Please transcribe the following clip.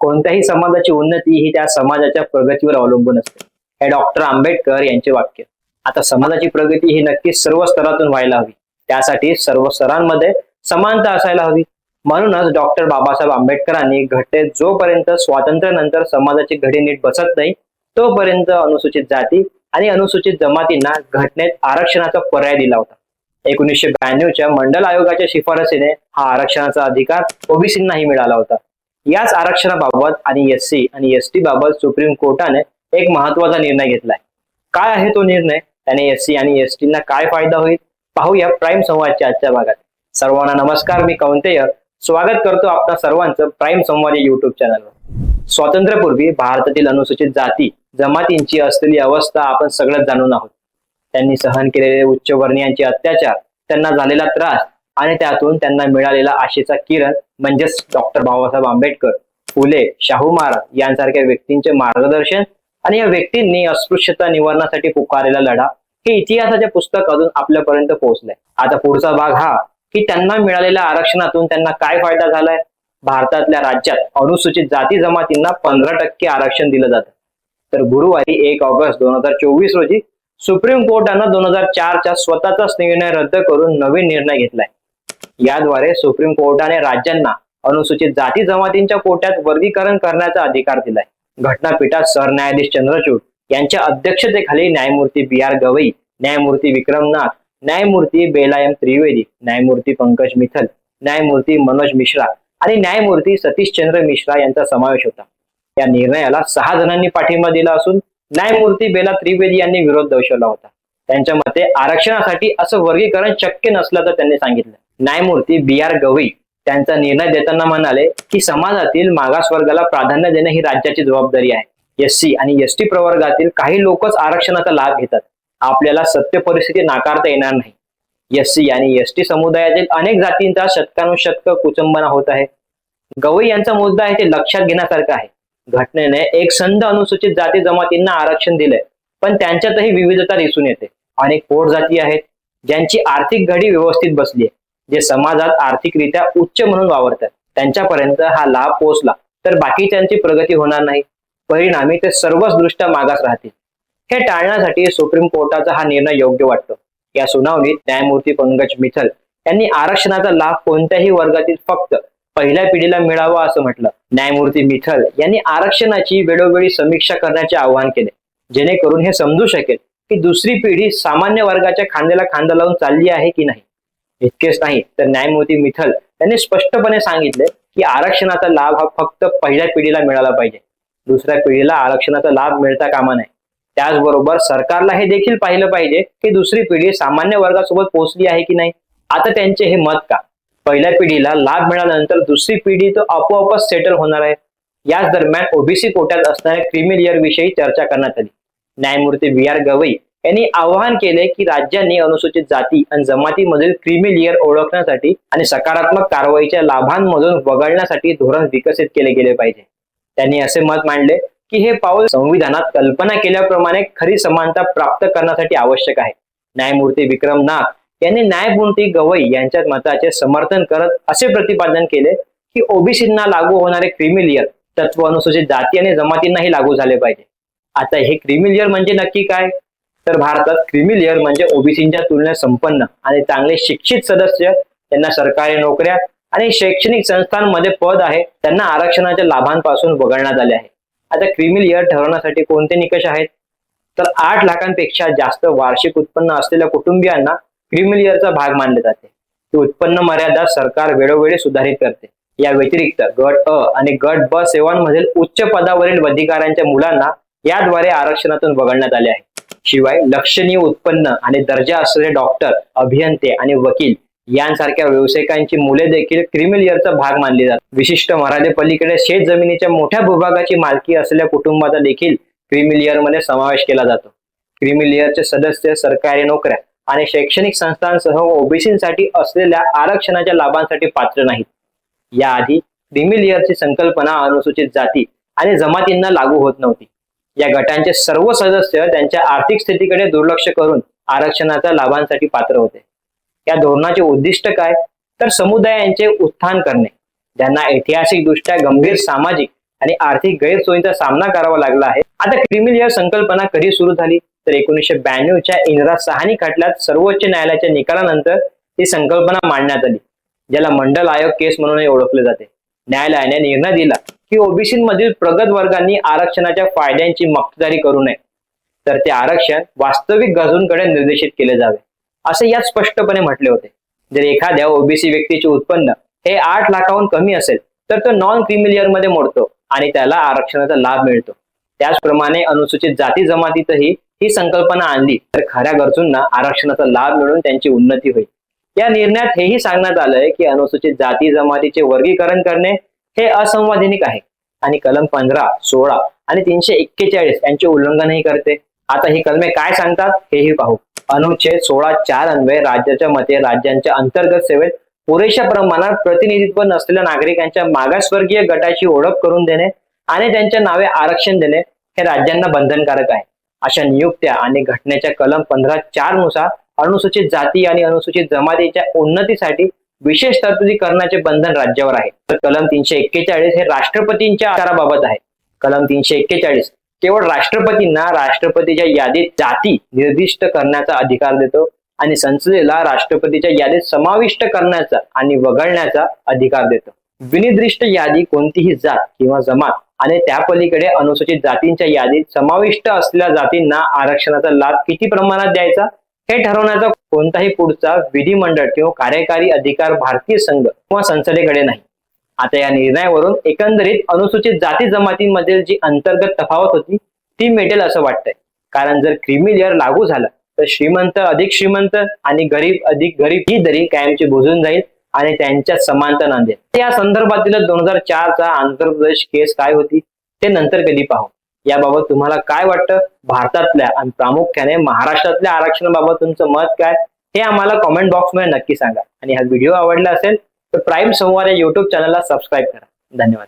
कोणत्याही समाजाची उन्नती ही त्या समाजाच्या प्रगतीवर अवलंबून असते. हे डॉक्टर आंबेडकर यांचे वाक्य. आता समाजाची प्रगती ही नक्कीच सर्व स्तरातून व्हायला हवी. त्यासाठी सर्व स्तरांमध्ये समानता असायला हवी. म्हणूनच डॉक्टर बाबासाहेब आंबेडकरांनी घटनेत जोपर्यंत स्वातंत्र्यानंतर समाजाची घडी नीट बसत नाही तोपर्यंत अनुसूचित जाती आणि अनुसूचित जमातींना घटनेत आरक्षणाचा पर्याय दिला होता. एकोणीसशे ब्याण्णवच्या मंडल आयोगाच्या शिफारसीने हा आरक्षणाचा अधिकार ओबीसींनाही मिळाला होता. याच आरक्षणाबाबत आणि एस सी आणि एस टी बाबत सुप्रीम कोर्टाने एक महत्त्वाचा निर्णय घेतलाय. काय आहे तो निर्णय? त्याने एस सी आणि एस टीना काय फायदा होईल? पाहूया प्राईम संवादच्या आजच्या भागात. सर्वांना नमस्कार मी कौंतेय. स्वागत करतो आपल्या सर्वांचं प्राईम संवाद या युट्यूब चॅनलवर स्वातंत्र्यापूर्वी भारतातील अनुसूचित जाती जमातींची असलेली अवस्था आपण सगळ्यात जाणून आहोत. त्यांनी सहन केलेले उच्चवर्णीयांचे अत्याचार त्यांना झालेला त्रास आणि त्यातून त्यांना मिळालेला आशेचा किरण म्हणजेच डॉक्टर बाबासाहेब आंबेडकर फुले शाहू महाराज यांसारख्या व्यक्तींचे मार्गदर्शन आणि या व्यक्तींनी अस्पृश्यता निवारणासाठी पुकारलेला लढा हे इतिहासाच्या पुस्तकातून आपल्यापर्यंत पोहोचलंय. आता पुढचा भाग हा की त्यांना मिळालेल्या आरक्षणातून त्यांना काय फायदा झालाय? भारतातल्या राज्यात अनुसूचित जाती जमातींना पंधरा टक्के आरक्षण दिलं जातं. तर गुरुवारी एक ऑगस्ट दोन हजार चोवीस रोजी सुप्रीम कोर्टानं दोन हजार चारच्या स्वतःचाच निर्णय रद्द करून नवीन निर्णय घेतलाय. याद्वारे सुप्रीम कोर्टाने राज्यांना अनुसूचित जाती जमातींच्या कोट्यात वर्गीकरण करण्याचा अधिकार दिलाय. घटनापीठात सरन्यायाधीश चंद्रचूड यांच्या अध्यक्षतेखाली न्यायमूर्ती बी आर गवई न्यायमूर्ती विक्रमनाथ न्यायमूर्ती बेलायम त्रिवेदी न्यायमूर्ती पंकज मिथल न्यायमूर्ती मनोज मिश्रा आणि न्यायमूर्ती सतीश चंद्र मिश्रा यांचा समावेश होता. या निर्णयाला सहा जणांनी पाठिंबा दिला असून न्यायमूर्ती बेला त्रिवेदी यांनी विरोध दर्शवला होता. त्यांच्या मते आरक्षणासाठी असं वर्गीकरण शक्य नसल्याचं त्यांनी सांगितलं. न्यायमूर्ती बी आर गवई त्यांचा निर्णय देताना म्हणाले की समाजातील मागासवर्गाला प्राधान्य देणे ही राज्याची जबाबदारी आहे. एस सी आणि एस टी प्रवर्गातील काही लोकच आरक्षणाचा लाभ घेतात. आपल्याला सत्य परिस्थिती नाकारता येणार नाही. एस सी आणि एस टी समुदायातील अनेक जातींचा शतकानुशतक कुचंबना होत आहे. गवई यांचा मुद्दा आहे ते लक्षात घेण्यासारखा आहे. घटनेने एक संध अनुसूचित जाती जमातींना आरक्षण दिलंय पण त्यांच्यातही विविधता दिसून येते. अनेक पोट जाती आहेत ज्यांची आर्थिक घडी व्यवस्थित बसली आहे. जे समाजात आर्थिकरित्या उच्च म्हणून वावरतात त्यांच्यापर्यंत हा लाभ पोहोचला. तर बाकीच्यांची प्रगती होणार नाही. परिणामी ते सर्वच दृष्ट्या मागास राहतील. हे टाळण्यासाठी सुप्रीम कोर्टाचा हा निर्णय योग्य वाटतो. या सुनावणीत न्यायमूर्ती पंकज मिथल यांनी आरक्षणाचा लाभ कोणत्याही वर्गातील फक्त पहिल्या पिढीला मिळावा असं म्हटलं. न्यायमूर्ती मिथल यांनी आरक्षणाची वेळोवेळी समीक्षा करण्याचे आवाहन केले. जेणेकरून हे समजू शकेल की दुसरी पिढी सामान्य वर्गाच्या खांद्याला खांदा लावून चालली आहे की नाही. इतकेच नाही तर न्यायमूर्ती मिथल यांनी स्पष्टपणे सांगितले की आरक्षणाचा लाभ हा फक्त पहिल्या पिढीला मिळाला पाहिजे. दुसऱ्या पिढीला आरक्षणाचा लाभ मिळता कामा नये. त्याचबरोबर सरकारला हे देखील पाहिलं पाहिजे की दुसरी पिढी सामान्य वर्गासोबत पोहोचली आहे की नाही? आता त्यांचे हे मत का? पहिल्या पिढीला लाभ मिळाल्यानंतर दुसरी पिढी तो आपोआपच सेटल होणार आहे. याच दरम्यान ओबीसी कोट्यात असणाऱ्या क्रिमिलियर विषयी चर्चा करण्यात आली. न्यायमूर्ती बी आर गवई यांनी आवाहन केले की राज्यांनी अनुसूचित जाती आणि जमातीमधील क्रिमिलियर ओळखण्यासाठी आणि सकारात्मक कारवाईच्या लाभांमधून वगळण्यासाठी धोरण विकसित केले गेले पाहिजे. त्यांनी असे मत मांडले की हे पाऊल संविधानात कल्पना केल्याप्रमाणे खरी समानता प्राप्त करण्यासाठी आवश्यक आहे. न्यायमूर्ती विक्रम नाथ यांनी न्यायमूर्ती गवई यांच्या मताचे समर्थन करत असे प्रतिपादन केले की ओबीसींना लागू होणारे क्रिमिलियर तत्व अनुसूचित जाती आणि जमातींनाही लागू झाले पाहिजे. आता हे क्रिमिलियर म्हणजे नक्की काय? तर भारतात क्रिमिलियर म्हणजे ओबीसींच्या तुलनेत संपन्न आणि चांगले शिक्षित सदस्य त्यांना सरकारी नोकऱ्या आणि शैक्षणिक संस्थांमध्ये पद आहे त्यांना आरक्षणाच्या लाभांपासून वगळण्यात आले आहे. आता क्रिमिलियर ठरवण्यासाठी कोणते निकष आहेत? तर आठ लाखांपेक्षा जास्त वार्षिक उत्पन्न असलेल्या कुटुंबियांना क्रिमिलियरचा भाग मानले जाते. ही उत्पन्न मर्यादा सरकार वेळोवेळी सुधारित करते. या व्यतिरिक्त गट अ आणि गट ब सेवांमधील उच्च पदावरील अधिकाऱ्यांच्या मुलांना याद्वारे आरक्षणातून वगळण्यात आले आहे. शिवाय लक्षणीय उत्पन्न आणि दर्जा असलेले डॉक्टर अभियंते आणि वकील यांसारख्या व्यावसायिकांची मुले देखील क्रिमिलियरचा भाग मानली जातात. विशिष्ट मराठे पलीकडे शेत जमिनीच्या मोठ्या भूभागाची मालकी असलेल्या कुटुंबाचा देखील क्रिमिलियरमध्ये समावेश केला जातो. क्रिमिलियरचे सदस्य सरकारी नोकऱ्या आणि शैक्षणिक संस्थांसह ओबीसीसाठी असलेल्या आरक्षणाच्या लाभांसाठी पात्र नाहीत. याआधी क्रिमिलियरची संकल्पना अनुसूचित जाती आणि जमातींना लागू होत नव्हती. या गटांचे सर्व सदस्य त्यांच्या आर्थिक स्थितीकडे दुर्लक्ष करून आरक्षणाच्या लाभांसाठी पात्र होते. या धोरणाचे उद्दिष्ट काय? तर समुदायांचे उत्थान करणे. ज्यांना ऐतिहासिक दृष्ट्या गंभीर सामाजिक आणि आर्थिक गैरसोयींचा सामना करावा लागला आहे. आता क्रिमिनल या संकल्पना कधी सुरू झाली? तर एकोणीसशे ब्याण्णवच्या इंदिरा सहानी खटल्यात सर्वोच्च न्यायालयाच्या निकालानंतर ही संकल्पना मांडण्यात आली ज्याला मंडल आयोग केस म्हणूनही ओळखले जाते. न्यायालयाने निर्णय दिला की ओबीसी मधील प्रगत वर्गांनी आरक्षणाच्या फायद्यांची मक्तेदारी करू नये. तर ते आरक्षण वास्तविक गरजूंकडे निर्देशित केले जावे असे यात स्पष्टपणे म्हटले होते. जर एखाद्या ओबीसी व्यक्तीचे उत्पन्न हे आठ लाखाहून कमी असेल तर तो नॉन क्रिमिलियरमध्ये मोडतो आणि त्याला आरक्षणाचा लाभ मिळतो. त्याचप्रमाणे अनुसूचित जाती जमातीतही ही संकल्पना आणली तर खऱ्या गरजूंना आरक्षणाचा लाभ मिळून त्यांची उन्नती होईल. या निर्णयात हेही सांगण्यात आलंय की अनुसूचित जाती जमातीचे वर्गीकरण करणे हे असंवैधानिक आहे. आणि कलम पंधरा सोळा आणि तीनशे एक्केचाळीस यांचे उल्लंघनही करते. आता ही कलमे काय सांगतात हेही पाहू. अनुच्छेद सोळा चार अन्वये राज्याच्या मते राज्यांच्या अंतर्गत सेवेत पुरेशा प्रमाणात प्रतिनिधित्व नसलेल्या नागरिकांच्या मागासवर्गीय गटाची ओळख करून देणे आणि त्यांच्या नावे आरक्षण देणे हे राज्यांना बंधनकारक आहे. अशा नियुक्त्या आणि घटनेच्या कलम पंधरा चारनुसार अनुसूचित जाती आणि अनुसूचित जमातीच्या उन्नतीसाठी विशेष तरतुदी करण्याचे बंधन राज्यावर आहे. तर कलम तीनशे एक्केचाळीस हे राष्ट्रपतींच्या आकाराबाबत आहे. कलम तीनशे एक्केचाळीस केवळ राष्ट्रपतींना राष्ट्रपतीच्या यादीत जाती निर्दिष्ट करण्याचा अधिकार देतो आणि संसदेला राष्ट्रपतीच्या यादीत समाविष्ट करण्याचा आणि वगळण्याचा अधिकार देतो. विनिर्दिष्ट यादी कोणतीही जात किंवा जमात आणि त्या पलीकडे अनुसूचित जातींच्या यादीत समाविष्ट असलेल्या जातींना आरक्षणाचा लाभ किती प्रमाणात द्यायचा? हे ठरवण्याचा कोणताही पुढचा विधिमंडळ किंवा कार्यकारी अधिकार भारतीय संघ किंवा संसदेकडे नाही. आता या निर्णयावरून एकंदरीत अनुसूचित जाती जमातींमधील जी अंतर्गत तफावत होती ती मिटेल असं वाटतंय. कारण जर क्रिमी लेअर लागू झाला तर श्रीमंत अधिक श्रीमंत आणि गरीब अधिक गरीब ही दरी कायमची बुजून जाईल आणि त्यांच्यात समानता नांदेल. या संदर्भातील दोन हजार चारचा आंध्र प्रदेश केस काय होती ते नंतर कधी पाहू. याबाबत तुम्हाला काय वाटतं? भारतातल्या आणि प्रामुख्याने महाराष्ट्रातल्या आरक्षणाबाबत तुमचं मत काय? हे आम्हाला कॉमेंट बॉक्समध्ये नक्की सांगा. आणि हा व्हिडिओ आवडला असेल तर प्राईम संवाद या युट्यूब चॅनलला सबस्क्राईब करा. धन्यवाद.